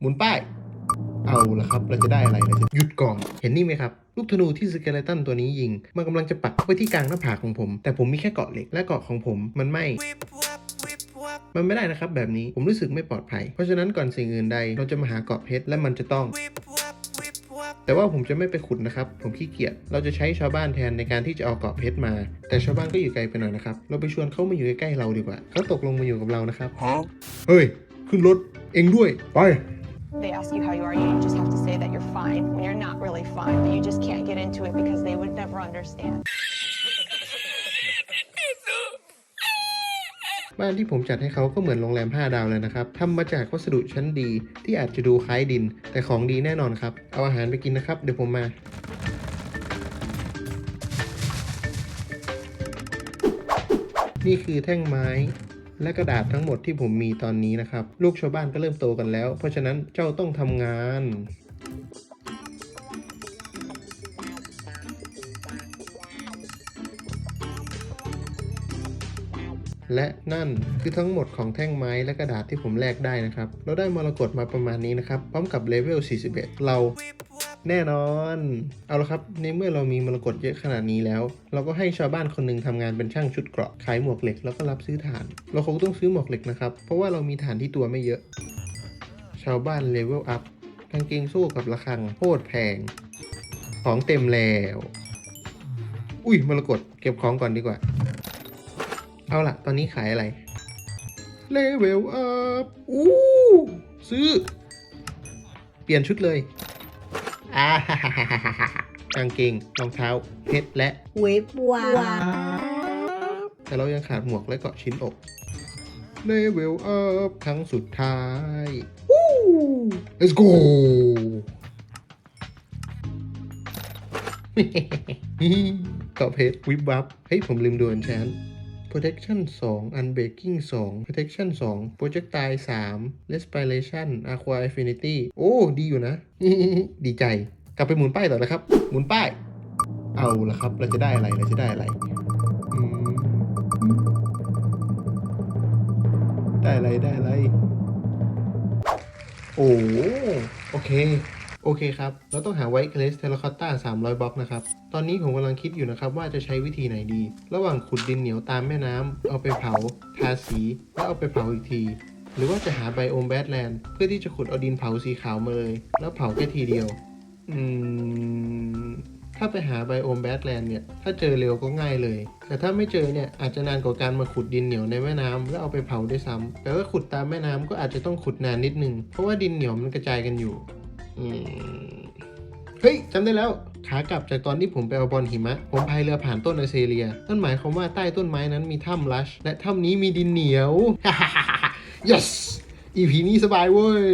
หมุนป้าย เอาละครับ เราจะได้อะไรเราจะหยุดก่อน เห็นนี่ไหมครับ ลูกธนูที่สเกเลตันตัวนี้ยิง มันกำลังจะปักไว้ที่กลางหน้าผากของผม แต่ผมมีแค่เกาะเหล็กและเกาะของผมมันไม่มันไม่ได้นะครับแบบนี้ผมรู้สึกไม่ปลอดภัย เพราะฉะนั้นก่อนสิ่งอื่นใดเราจะมาหาเกาะเพชรและมันจะต้อง แต่ว่าผมจะไม่ไปขุดนะครับ ผมขี้เกียจเราจะใช้ชาวบ้านแทนในการที่จะเอาเกาะเพชรมา แต่ชาวบ้านก็อยู่ไกลไปหน่อยนะครับ เราไปชวนเขามาอยู่ใกล้ๆเราดีกว่าเขาตกลงมาอยู่กับเรานะครับเฮ้ยขึ้นรถเองด้วยไป They ask you how you are, you just have to say that you're fine when you're not really fine, but you just can't get into it because they would never understand. บ้านที่ผมจัดให้เขาก็เหมือนโรงแรม 5 ดาวเลยนะครับ ทำมาจากวัสดุชั้นดี ที่อาจจะดูคล้ายดิน แต่ของดีแน่นอนครับ เอาอาหารไปกินนะครับ เดี๋ยวผมมา นี่คือแท่งไม้ และกระดาษทั้งหมดที่ผมมีตอนนี้นะครับ ลูกชาวบ้านก็เริ่มโตกันแล้ว เพราะฉะนั้นเจ้าต้องทำงานและนั่นคือทั้งหมดของแท่งไม้และกระดาษที่ผมแลกได้นะครับ เราได้มรกตมาประมาณนี้นะครับ พร้อมกับเลเวล 41 เรา แน่นอน เอาละครับ ในเมื่อเรามีมรกตเยอะขนาดนี้แล้ว เราก็ให้ชาวบ้านคนหนึ่งทำงานเป็นช่างชุดเกราะขายหมวกเหล็กแล้วก็รับซื้อถ่าน เราคงต้องซื้อหมวกเหล็กนะครับ เพราะว่าเรามีถ่านที่ตัวไม่เยอะ ชาวบ้านเลเวลอัพกางเกงสู้กับระฆังโคตรแพง ของเต็มแล้ว อุ้ยมรกตเก็บของก่อนดีกว่า เอาล่ะ ตอนนี้ขายอะไรเลเวลอัพอู้ซื้อ เปลี่ยนชุดเลย อ่ากางเกงรองเท้าเพชรและเว็บวาแต่เรายังขาดหมวกและเกาะชิ้นอกเลเวลอัพครั้งสุดท้ายวู้ let's go เกาะเพชรวิบวับ เฮ้ย ผมลืมดูอันแชน protection 2 unbreaking 2 protection 2 projectile 3 respiration aqua affinity โอ้ ดีอยู่นะ ดีใจ กลับไปหมุนป้ายต่อนะครับ หมุนป้าย เอาละครับ เราจะได้อะไร เราจะได้อะไร ได้อะไร ได้อะไร โอ้โอเค โอเคครับ เราต้องหาไวท์เกรสเทลคอตตา300บล็อกนะครับ ตอนนี้ผมกำลังคิดอยู่นะครับ ว่าจะใช้วิธีไหนดี ระหว่างขุดดินเหนียวตามแม่น้ำ เอาไปเผา ทาสี แล้วเอาไปเผาอีกทีหรือว่าจะหาไบโอมแบดแลนด์เพื่อที่จะขุดเอาดินเผาสีขาวมาเลย แล้วเผาแค่ทีเดียว อืม ถ้าไปหาไบโอมแบดแลนด์เนี่ย ถ้าเจอเร็วก็ง่ายเลย แต่ถ้าไม่เจอเนี่ย อาจจะนานกว่าการมาขุดดินเหนียวในแม่น้ำแล้วเอาไปเผาด้วยซ้ำแต่ว่าขุดตามแม่น้ำก็อาจจะต้องขุดนานนิดนึง เพราะว่าดินเหนียวมันกระจายกันอยู่ อืม เฮ้ยจำได้แล้วขากลับจากตอนที่ผมไปเอาบอลหิมะ ผมพายเรือผ่านต้นไอเซเลีย นั่นหมายความว่าใต้ต้นไม้นั้นมีถ้ำลัช และถ้ำนี้มีดินเหนียว yes EP นี้สบายเว้ย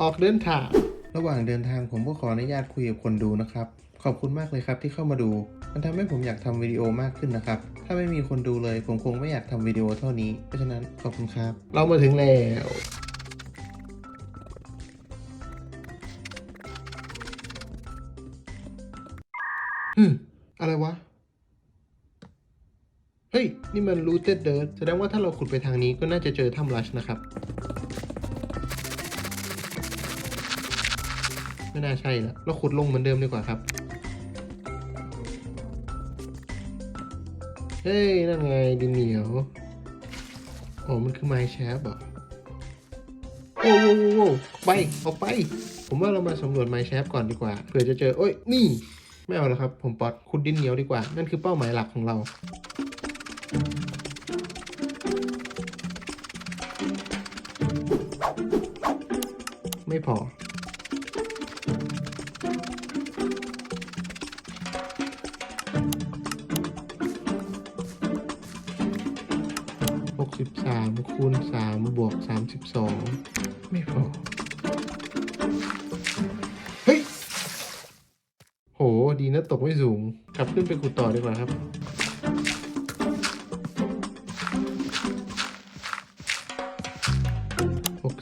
ออกเดินทาง ระหว่างเดินทางผมก็ขออนุญาตคุยกับคนดูนะครับ ขอบคุณมากเลยครับที่เข้ามาดู มันทำให้ผมอยากทำวิดีโอมากขึ้นนะครับ ถ้าไม่มีคนดูเลยผมคงไม่อยากทำวิดีโอเท่านี้ เพราะฉะนั้นขอบคุณครับ เรามาถึงแล้วฮึมอะไรวะ เฮ้ย นี่มันรูเต็ดเดิร์แสดงว่าถ้าเราขุดไปทางนี้ก็น่าจะเจอถ้ำลัชนะครับ ไม่น่าใช่ละเราขุดลงเหมือนเดิมดีกว่าครับ เฮ้ย นั่นไงดินเหนียวโอ้มันคือไม้แชฟเหรอโอ้โหโอ้โหไปออกไป ผมว่าเรามาสำรวจไม้แชฟก่อนดีกว่า เผื่อจะเจอ โอ้ย นี่ ไม่เอาแล้วครับ ผมปอดขุดดินเหนียวดีกว่า นั่นคือเป้าหมายหลักของเรา ไม่พอ คูณ3บวก32 ไม่พอ เฮ้ย โห ดีนะตกไม่สูง กลับขึ้นไปขุดต่อดีกว่าครับ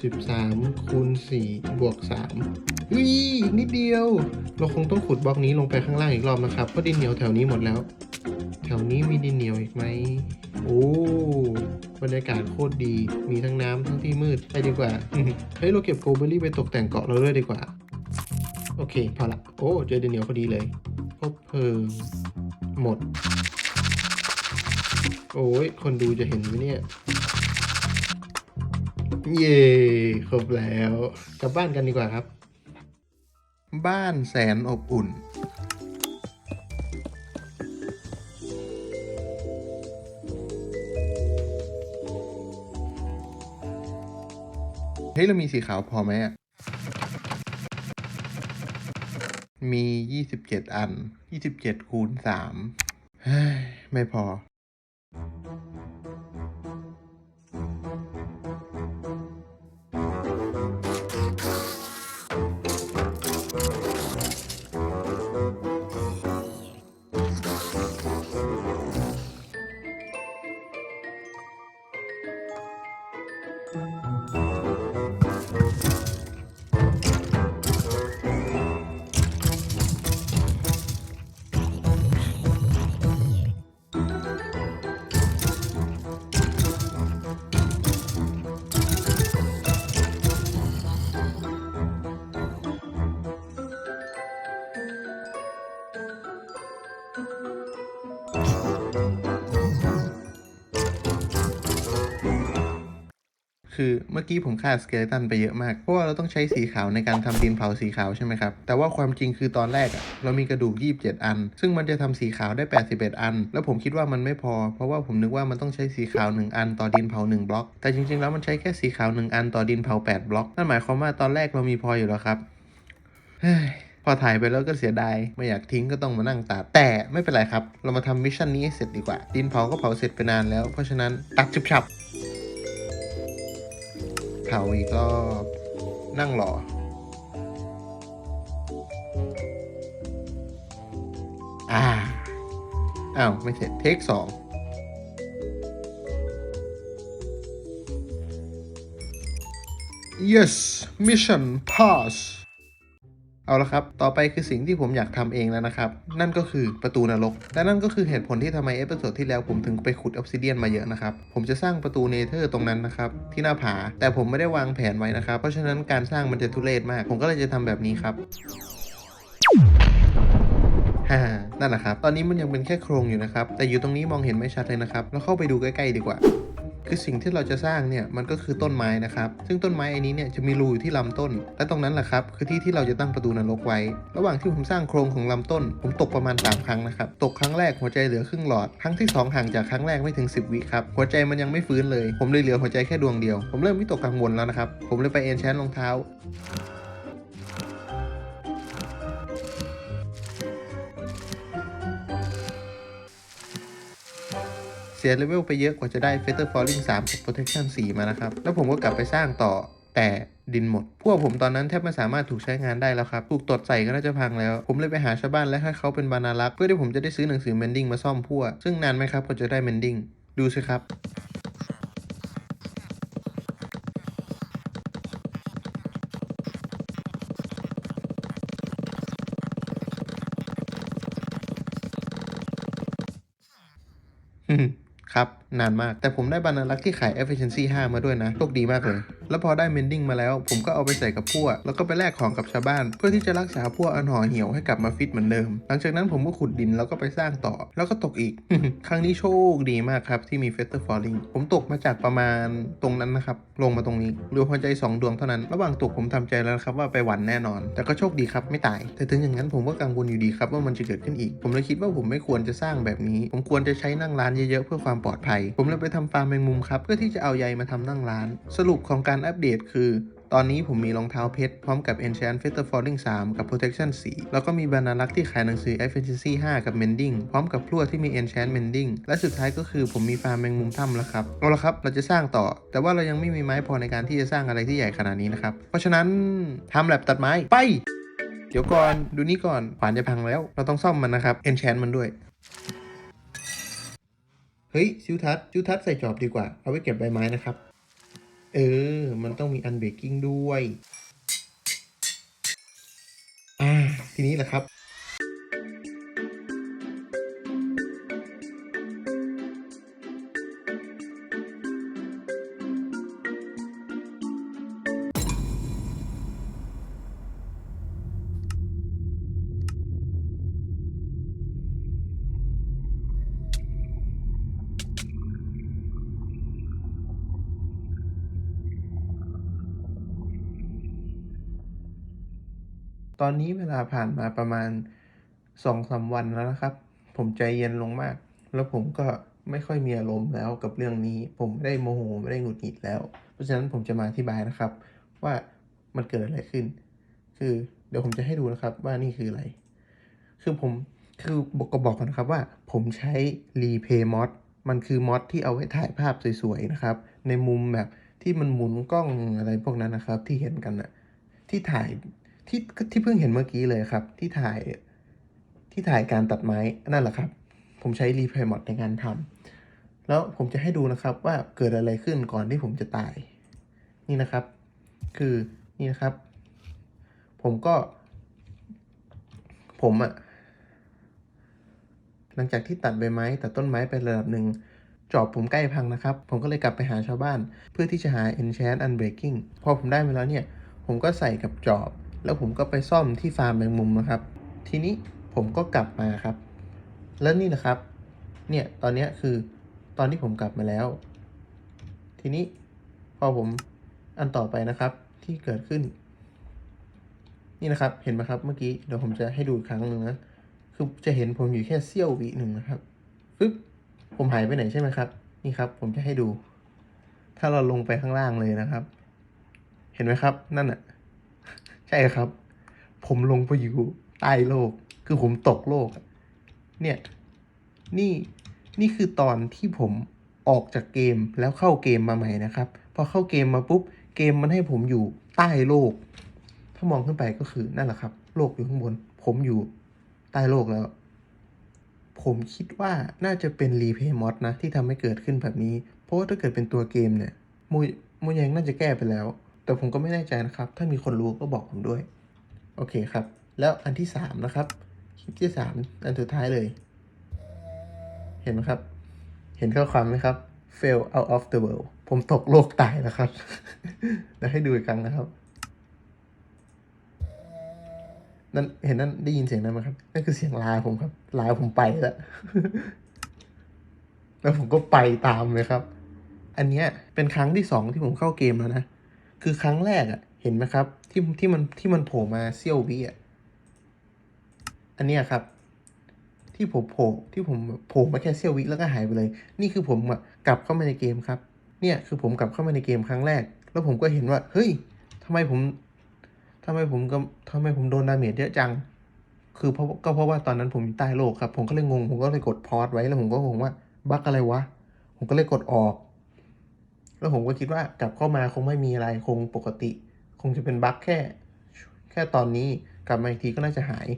สิบสามคูณสี่บวกสามอุ้ยนิดเดียว เราคงต้องขุดบล็อกนี้ลงไปข้างล่างอีกรอบนะครับ เพราะดินเหนียวแถวนี้หมดแล้ว วนี้มีดินเหนียวอีกไหมโอ้บรรยากาศโคตรดี มีทั้งน้ำทั้งที่มืด ไปดีกว่า เฮ้ย เราเก็บโกลเบอรี่ไปตกแต่งเกาะเราด้วยดีกว่า โอเค พอละ โอ้ เจอดินเหนียวพอดีเลยคบเพลิงหมด โอ้ย คนดูจะเห็นไหมเนี่ย เย่ครบแล้ว กลับบ้านกันดีกว่าครับ บ้านแสนอบอุ่น ฮ้ย เรามีสีขาวพอไหมอะมี27อัน27คูณ3เฮ้ยไม่พอ คือเมื่อกี้ผมขาดสเกเลตันไปเยอะมาก เพราะว่าเราต้องใช้สีขาวในการทำดินเผาสีขาวใช่ไหมครับ แต่ว่าความจริงคือตอนแรกอะเรามีกระดูก 27 อัน ซึ่งมันจะทำสีขาวได้ 81 อัน แล้วผมคิดว่ามันไม่พอ เพราะว่าผมนึกว่ามันต้องใช้สีขาว 1 อันต่อดินเผา 1 บล็อก แต่จริงๆแล้วมันใช้แค่สีขาว 1 อันต่อดินเผา 8 บล็อก นั่นหมายความว่าตอนแรกเรามีพออยู่แล้วครับเฮ้ย พอถ่ายไปแล้วก็เสียดายไม่อยากทิ้งก็ต้องมานั่งตัด แต่ไม่เป็นไรครับ เรามาทำมิชชั่นนี้ให้เสร็จดีกว่า ดินเผาก็เผาเสร็จไปนานแล้ว เพราะฉะนั้นตัดจุบฉับเผาอีกรอบนั่งรออ่าอ้าวไม่เสร็จเทคสอง yes mission pass เอาละครับ ต่อไปคือสิ่งที่ผมอยากทำเองแล้วนะครับ นั่นก็คือประตูนรก และนั่นก็คือเหตุผลที่ทำไมเอพิโซดที่แล้วผมถึงไปขุดออ s ซิเดียนมาเยอะนะครับ ผมจะสร้างประตูเนเธอร์ตรงนั้นนะครับที่หน้าผา แต่ผมไม่ได้วางแผนไว้นะครับ เพราะฉะนั้นการสร้างมันจะทุเรศมาก ผมก็เลยจะทำแบบนี้ครับฮ่านั่นแหละครับ ตอนนี้มันยังเป็นแค่โครงอยู่นะครับ แต่อยู่ตรงนี้มองเห็นไม่ชัดเลยนะครับเราเข้าไปดูใกล้ๆดีกว่า คือสิ่งที่เราจะสร้างเนี่ยมันก็คือต้นไม้นะครับ ซึ่งต้นไม้อันนี้เนี่ยจะมีรูอยู่ที่ลำต้น และตรงนั้นแหละครับคือที่ที่เราจะตั้งประตูนรกไว้ ระหว่างที่ผมสร้างโครงของลำต้น ผมตกประมาณ 3 ครั้งนะครับ ตกครั้งแรกหัวใจเหลือครึ่งหลอด ครั้งที่ 2 ห่างจากครั้งแรกไม่ถึง 10 วิครับ หัวใจมันยังไม่ฟื้นเลย ผมเลยเหลือหัวใจแค่ดวงเดียว ผมเริ่มวิตกกังวลแล้วนะครับ ผมเลยไปเอนแชนรองเท้า เสียเลเวลไปเยอะกว่าจะได้ Feather Falling 3กับ Protection 4 มานะครับ แล้วผมก็กลับไปสร้างต่อแต่ดินหมด พวกผมตอนนั้นแทบไม่สามารถถูกใช้งานได้แล้วครับ ถูกตดใส่ก็น่าจะพังแล้ว ผมเลยไปหาชาวบ้านและให้เขาเป็นบรรณารักษ์เพื่อที่ผมจะได้ซื้อหนังสือ Mending มาซ่อมพั่วซึ่งนานไหมครับกว่าจะได้ Mending ดูสิครับอืม ครับ นานมาก แต่ผมได้บรรลักษ์ที่ขาย efficiency 5 มาด้วยนะ โชคดีมากเลย แล้วพอได้ mending มาแล้ว ผมก็เอาไปใส่กับพวแล้วก็ไปแลกของกับชาวบ้าน เพื่อที่จะรักษาพวอันห่อเหี่ยวให้กลับมาฟิตเหมือนเดิม หลังจากนั้นผมก็ขุดดินแล้วก็ไปสร้างต่อ แล้วก็ตกอีก ครั้งนี้โชคดีมากครับที่มี feather falling ผมตกมาจากประมาณตรงนั้นนะครับลงมาตรงนี้เหลือหัวใจสองดวงเท่านั้น ระหว่างตกผมทำใจแล้วครับว่าไปหวันแน่นอน แต่ก็โชคดีครับไม่ตาย แต่ถึงอย่างนั้นผมก็กังวลอยู่ดีครับว่ามันจะเกิดขึ้นอีก ผมเลยคิดว่าผมไม่ควรจะสร้างแบบนี้ ผมควรจะใช้นั่งร้านเยอะๆเพื่อความปลอดภัย ผมเลยไปทำฟาร์มแมงมุมครับเพื่อที่จะเอาใยมาทำนั่งร้าน สรุปของการอัปเดตคือ ตอนนี้ผมมีรองเท้าเพชร พร้อมกับ Enchant Feather Falling 3 กับ Protection 4 แล้วก็มีบรรณารักษ์ที่ขายหนังสือ Efficiency 5 กับ Mending พร้อมกับพลั่วที่มี Enchant Mending และสุดท้ายก็คือผมมีฟาร์มแมงมุมถ้ำแล้วครับ เอาละครับ เราจะสร้างต่อ แต่ว่าเรายังไม่มีไม้พอในการที่จะสร้างอะไรที่ใหญ่ขนาดนี้นะครับ เพราะฉะนั้นทำแลบตัดไม้ไป เดี๋ยวก่อนดูนี่ก่อนขวานจะพังแล้ว เราต้องซ่อมมันนะครับ Enchant มันด้วยเฮ้ยซิวทัศซิวทัศใส่จอบดีกว่า เอาไว้เก็บใบไม้นะครับ เออ มันต้องมีอันเบกกิ้งด้วย อ่า ทีนี้แหละครับ ตอนนี้เวลาผ่านมาประมาณสองสามวันแล้วนะครับ ผมใจเย็นลงมาก แล้วผมก็ไม่ค่อยมีอารมณ์แล้วกับเรื่องนี้ ผมไม่ได้โมโหไม่ได้หงุดหงิดแล้ว เพราะฉะนั้นผมจะมาอธิบายนะครับ ว่ามันเกิดอะไรขึ้น คือเดี๋ยวผมจะให้ดูนะครับว่านี่คืออะไร คือผมคือบอกก็บอกก่อนนะครับว่า ผมใช้ Replay Mod มันคือมอดที่เอาไว้ถ่ายภาพสวยๆนะครับ ในมุมแบบที่มันหมุนกล้องอะไรพวกนั้นนะครับ ที่เห็นกันนะที่ถ่าย ที่ที่เพิ่งเห็นเมื่อกี้เลยครับ ที่ถ่ายที่ถ่ายการตัดไม้นั่นแหละครับ ผมใช้ Replay Mod ในการทำแล้วผมจะให้ดูนะครับว่าเกิดอะไรขึ้นก่อนที่ผมจะตาย นี่นะครับ คือนี่นะครับ ผมก็ ผมอะหลังจากที่ตัดใบไม้ตัดต้นไม้ไประดับหนึ่งจอบผมใกล้พังนะครับ ผมก็เลยกลับไปหาชาวบ้าน เพื่อที่จะหา enchant unbreaking พอผมได้มาแล้วเนี่ย ผมก็ใส่กับจอบ แล้วผมก็ไปซ่อมที่ฟาร์มแมงมุมนะครับ ทีนี้ผมก็กลับมาครับ แล้วนี่นะครับ เนี่ยตอนนี้คือตอนที่ผมกลับมาแล้ว ทีนี้พอผมอันต่อไปนะครับที่เกิดขึ้น นี่นะครับเห็นไหมครับเมื่อกี้เดี๋ยวผมจะให้ดูอีกครั้งหนึ่งนะคือจะเห็นผมอยู่แค่เสี้ยววิหนึ่งนะครับปึ๊บผมหายไปไหนใช่ไหมครับ นี่ครับ ผมจะให้ดู ถ้าเราลงไปข้างล่างเลยนะครับ เห็นไหมครับ นั่นน่ะ ใช่ครับ ผมลงไปอยู่ใต้โลก คือผมตกโลก เนี่ย นี่นี่คือตอนที่ผมออกจากเกมแล้วเข้าเกมมาใหม่นะครับ พอเข้าเกมมาปุ๊บ เกมมันให้ผมอยู่ใต้โลก ถ้ามองขึ้นไปก็คือนั่นแหละครับ โลกอยู่ข้างบน ผมอยู่ใต้โลกแล้ว ผมคิดว่าน่าจะเป็นรีเพย์มอดนะ ที่ทำให้เกิดขึ้นแบบนี้ เพราะว่าถ้าเกิดเป็นตัวเกมเนี่ยโมโมยังน่าจะแก้ไปแล้ว แต่ผมก็ไม่แน่ใจนะครับ ถ้ามีคนรู้ก็บอกผมด้วย โอเคครับ แล้วอันที่สามนะครับ คลิปที่สามอันสุดท้ายเลย เห็นไหมครับ เห็นข้อความไหมครับ fail out of the world ผมตกโลกตายแล้วครับเดี๋ยวให้ดูอีกครั้งนะครับนั่นเห็นนั่นได้ยินเสียงนั้นไหมครับนั่นคือเสียงลาผมครับลาผมไปแล้วแล้วผมก็ไปตามเลยครับ อันเนี้ยเป็นครั้งที่สองที่ผมเข้าเกมแล้วนะ คือครั้งแรกอะ่ะเห็นไหมครับ ที่ที่มันที่มันโผล่มาเซี่ยววิอะอันเนี้ยครับ ที่ผมโผล่ที่ผมโผล่มาแค่เซี่ยววิแล้วก็หายไปเลย นี่คือผมอะกลับเข้ามาในเกมครับ เนี่ยคือผมกลับเข้ามาในเกมครั้งแรก แล้วผมก็เห็นว่า เฮ้ยทำไมผมทำไมผมก็ทำไมผมโดนดาเมจเยอะจัง คือเพราะก็เพราะว่าตอนนั้นผมอยู่ใต้โลกครับ ผมก็เลยงง ผมก็เลยกดพอสไว้แล้วผมก็งงว่าบั๊กอะไรวะ ผมก็เลยกดออก แล้วผมก็คิดว่ากลับเข้ามาคงไม่มีอะไรคงปกติ คงจะเป็นบั๊กแค่ แค่ตอนนี้กลับมาอีกทีก็น่าจะหาย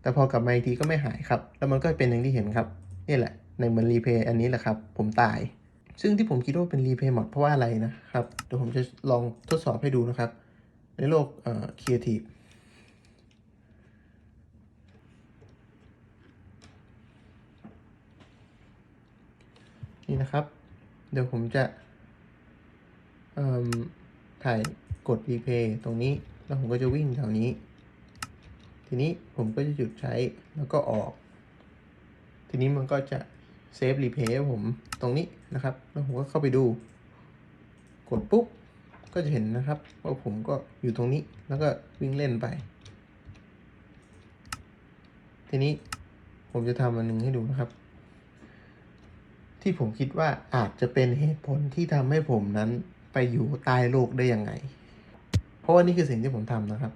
แต่พอกลับมาอีกทีก็ไม่หายครับ แล้วมันก็เป็นอย่างที่เห็นครับนี่แหละในเหมือนรีเพย์อันนี้แหละครับ ผมตาย ซึ่งที่ผมคิดว่าเป็นรีเพย์หมดเพราะว่าอะไรนะครับเดี๋ยวผมจะลองทดสอบให้ดูนะครับ ในโลกเอ่อครีเอทีฟนี่นะครับ เดี๋ยวผมจะ ถ่ายกดรีเพย์ตรงนี้ แล้วผมก็จะวิ่งแถวนี้ ทีนี้ผมก็จะหยุดใช้แล้วก็ออก ทีนี้มันก็จะเซฟรีเพย์ผมตรงนี้นะครับ แล้วผมก็เข้าไปดู กดปุ๊บ ก็จะเห็นนะครับ ว่าผมก็อยู่ตรงนี้ แล้วก็วิ่งเล่นไป ทีนี้ผมจะทำอันหนึงให้ดูนะครับ ที่ผมคิดว่าอาจจะเป็นเหตุผลที่ทำให้ผมนั้น ไปอยู่ใต้โลกได้ยังไง เพราะว่านี่คือสิ่งที่ผมทำนะครับ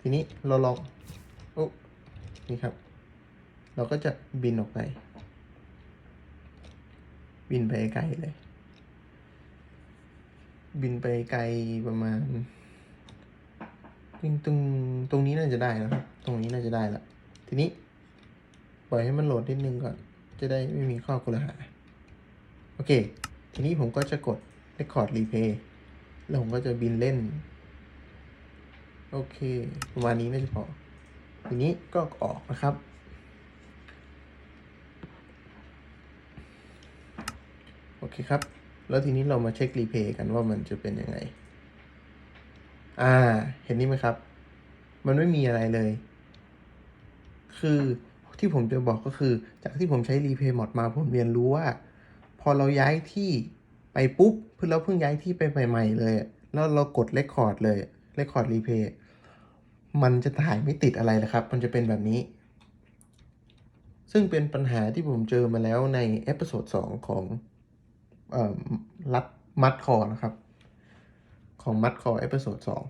ทีนี้เราลองโอ้นี่ครับ เราก็จะบินออกไป บินไปไกลเลย บินไปไกลประมาณตรงตรงตรงนี้น่าจะได้นะครับ ตรงนี้น่าจะได้ละทีนี้ ปล่อยให้มันโหลดนิดนึงก่อน จะได้ไม่มีข้อกลหา โอเค ทีนี้ผมก็จะกด Record Replay แล้วผมก็จะบินเล่น โอเค ประมาณนี้น่าจะพอทีนี้ก็ออกนะครับ โอเคครับ แล้วทีนี้เรามาเช็ครีเพย์กันว่ามันจะเป็นยังไง อ่า เห็นนี่ไหมครับ มันไม่มีอะไรเลย คือที่ผมจะบอกก็คือ จากที่ผมใช้รีเพย์มอดมาผมเรียนรู้ว่า พอเราย้ายที่ ไปปุ๊บเพิ่งเราเพิ่งย้ายที่ไปใหม่ ๆ เลย แล้วเรากดเรคคอร์ดเลยเรคคอร์ดรีเพย์มันจะถ่ายไม่ติดอะไรนะครับ มันจะเป็นแบบนี้ ซึ่งเป็นปัญหาที่ผมเจอมาแล้วในเอพิโซดสองของรัดมัดคอนะครับ ของมัดคอเอพิโซดสอง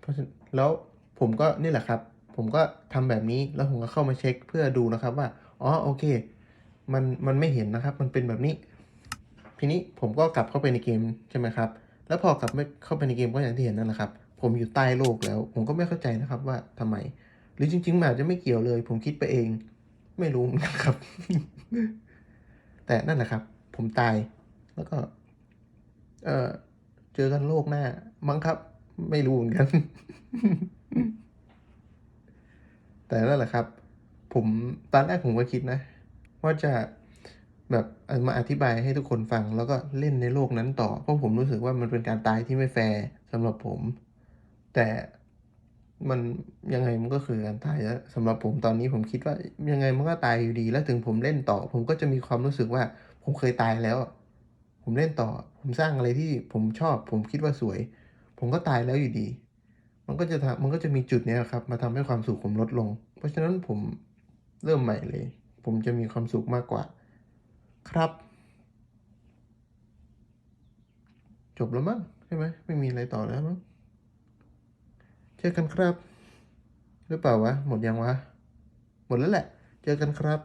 เพราะฉะนั้นแล้วผมก็นี่แหละครับ ผมก็ทำแบบนี้แล้วผมก็เข้ามาเช็คเพื่อดูนะครับว่า อ๋อโอเค มันมันไม่เห็นนะครับ มันเป็นแบบนี้ ทีนี้ผมก็กลับเข้าไปในเกมใช่ไหมครับ แล้วพอกลับเข้าไปในเกมก็อย่างที่เห็นนั่นแหละครับ ผมอยู่ใต้โลกแล้ว ผมก็ไม่เข้าใจนะครับว่าทำไม หรือจริงๆมันอาจจะไม่เกี่ยวเลย ผมคิดไปเอง ไม่รู้นกันครับ แต่นั่นแหละครับ ผมตาย แล้วก็ เออเจอกันโลกหน้า มั้งครับ ไม่รู้เหมือนกัน แต่นั่นแหละครับ ผมตอนแรกผมก็คิดนะ ว่าจะ แบบมาอธิบายให้ทุกคนฟังแล้วก็เล่นในโลกนั้นต่อ เพราะผมรู้สึกว่ามันเป็นการตายที่ไม่แฟร์สำหรับผม แต่มันยังไงมันก็คือการตายแล้วสำหรับผมตอนนี้ผมคิดว่ายังไงมันก็ตายอยู่ดี แล้วถึงผมเล่นต่อ ผมก็จะมีความรู้สึกว่า ผมเคยตายแล้ว ผมเล่นต่อ ผมสร้างอะไรที่ผมชอบ ผมคิดว่าสวย ผมก็ตายแล้วอยู่ดี มันก็จะมันก็จะมีจุดนี้ครับ มาทำให้ความสุขผมลดลง เพราะฉะนั้นผมเริ่มใหม่เลย ผมจะมีความสุขมากกว่า ครับ จบแล้วมั้งใช่ไหมไม่มีอะไรต่อแล้วมั้งเจอกันครับ หรือเปล่าวะ หมดยังวะ หมดแล้วแหละ เจอกันครับ